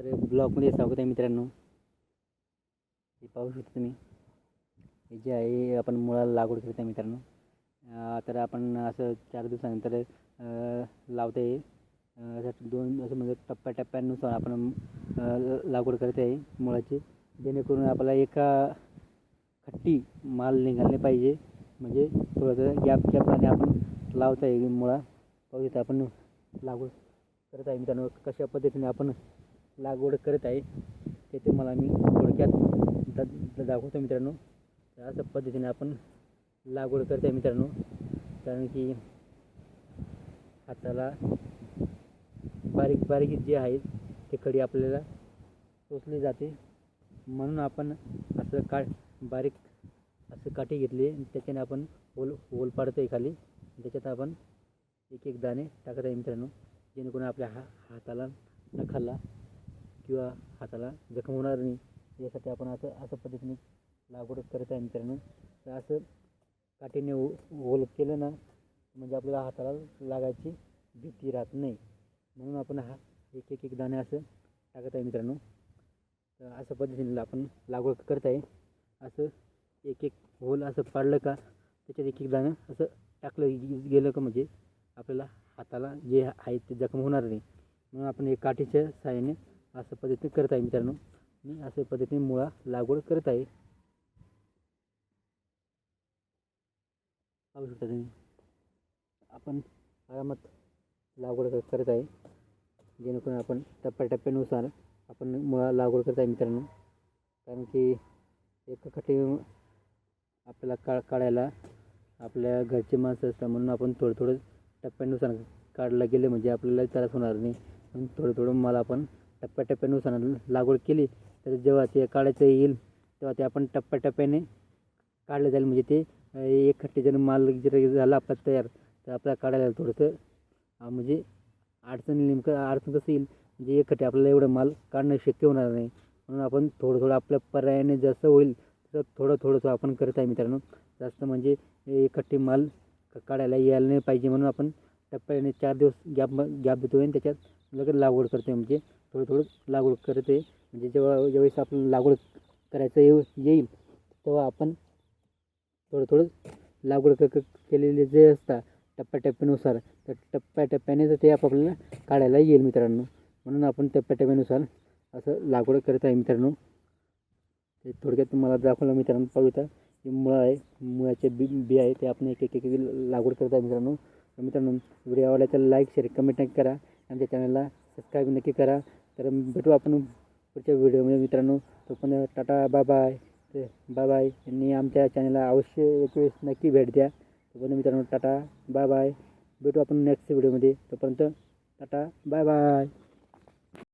तर ब्लॉकमध्ये स्वागत आहे मित्रांनो. हे पाहू शकता तुम्ही. हे जे आहे आपण मुळाला लागवड करत आहे मित्रांनो. तर आपण असं चार दिवसानंतर लावता येईल असं दोन असं म्हणजे टप्प्याटप्प्यानुसार आपण लागवड करत आहे मुळाची. जेणेकरून आपल्याला एका खट्टी माल निघाले पाहिजे. म्हणजे थोडंसं गॅप गॅपने आपण लावता येईल मुळा. पाहू शकता आपण लागवड करत आहे मित्रांनो. कशा पद्धतीने आपण लागवड करत आहे. ते तुम्हाला मी थोडक्यात दा दाखवतो मित्रांनो. तर अशा पद्धतीने आपण लागवड करत आहे मित्रांनो. कारण की हाताला बारीक बारीक जे आहेत ते कडी आपल्याला टोचली जाते. म्हणून आपण असं का बारीक असं काठी घेतली त्याच्याने आपण होल होल पाडतो आहे खाली. त्याच्यात आपण एक एक दाणे टाकत आहे मित्रांनो. जेणेकरून आपल्या हा हाताला न खाल्ला किंवा हाताला जखम होणार नाही यासाठी आपण असं असं पद्धतीने लागवड करत आहे मित्रांनो. तर असं काठीने हो होल केलं ना म्हणजे आपल्याला हाताला लागायची भीती राहत नाही. म्हणून आपण हा एक एक एक दाणे असं टाकत आहे मित्रांनो. तर अशा पद्धतीने आपण लागवड करत आहे. असं एक एक होल असं पाडलं का त्याच्यात एक एक दाणं असं टाकलं गेलं का म्हणजे आपल्याला हाताला जे आहे ते जखम होणार नाही. म्हणून आपण हे काठीच्या सहाय्याने असं पद्धतीने करत आहे मित्रांनो. मी अशा पद्धतीने मुळा लागवड करत आहे. पाहू शकता तुम्ही. आपण आरामात लागवड क- करत आहे. जेणेकरून आपण टप्प्याटप्प्यानुसार आपण मुळा लागवड करत आहे मित्रांनो. कारण की एक खटे आपल्याला का काढायला आपल्या घरचे माणसं असतात म्हणून आपण थोडं थोडं टप्प्यानुसार काढलं गेले म्हणजे आपल्याला त्रास होणार नाही. म्हणून थोडं थोडं मला आपण टप्प्याटप्प्यानुसार लागवड केली तर जेव्हा ते काढायचं येईल तेव्हा ते आपण टप्प्याटप्प्याने काढलं जाईल. म्हणजे ते एक खट्टे जर माल जर झाला आपला तयार. तर आपल्याला काढायला थोडंसं. म्हणजे अडचण नेमकं अडचण कसं येईल? म्हणजे एक खट्टे आपल्याला एवढं माल काढणं शक्य होणार नाही. म्हणून आपण थोडं थोडं आपल्या पर्यायाने जसं होईल तसं थोडं थोडंसं आपण करत आहे मित्रांनो. जास्त म्हणजे एक खट्टे माल काढायला यायला नाही पाहिजे म्हणून आपण टप्प्याने चार दिवस गॅप गॅप देतो आणि त्याच्यात लगेच लागवड करतो म्हणजे थोडं थोडं लागवड करते म्हणजे जेव्हा ज्यावेळेस आपण लागवड करायचं येऊ येईल तेव्हा आपण थोडं थोडं लागवड क केलेले जे असतात टप्प्याटप्प्यानुसार तर टप्प्याटप्प्याने तर ते आपल्याला काढायला येईल मित्रांनो. म्हणून आपण टप्प्याटप्प्यानुसार असं लागवड करत आहे मित्रांनो. ते थोडक्यात तुम्हाला दाखवलं मित्रांनो पाहूया हे मुळं आहे मुळाचे बी बी आहे ते आपण एक एक एक लागवड करत आहे मित्रांनो. तर मित्रांनो व्हिडिओ आवडला तर लाईक शेअर कमेंट नक्की करा. आमच्या चॅनलला सबस्क्राईब नक्की करा. तर भेटू आपण पुढच्या व्हिडिओमध्ये मित्रांनो. तो पण tata bye bye bye bye यांनी आमच्या चॅनलला अवश्य एक वेळेस नक्की भेट द्या. तोपर्यंत मित्रांनो टाटा बाय बाय भेटू आपण नेक्स्ट व्हिडिओमध्ये तोपर्यंत टाटा बाय बाय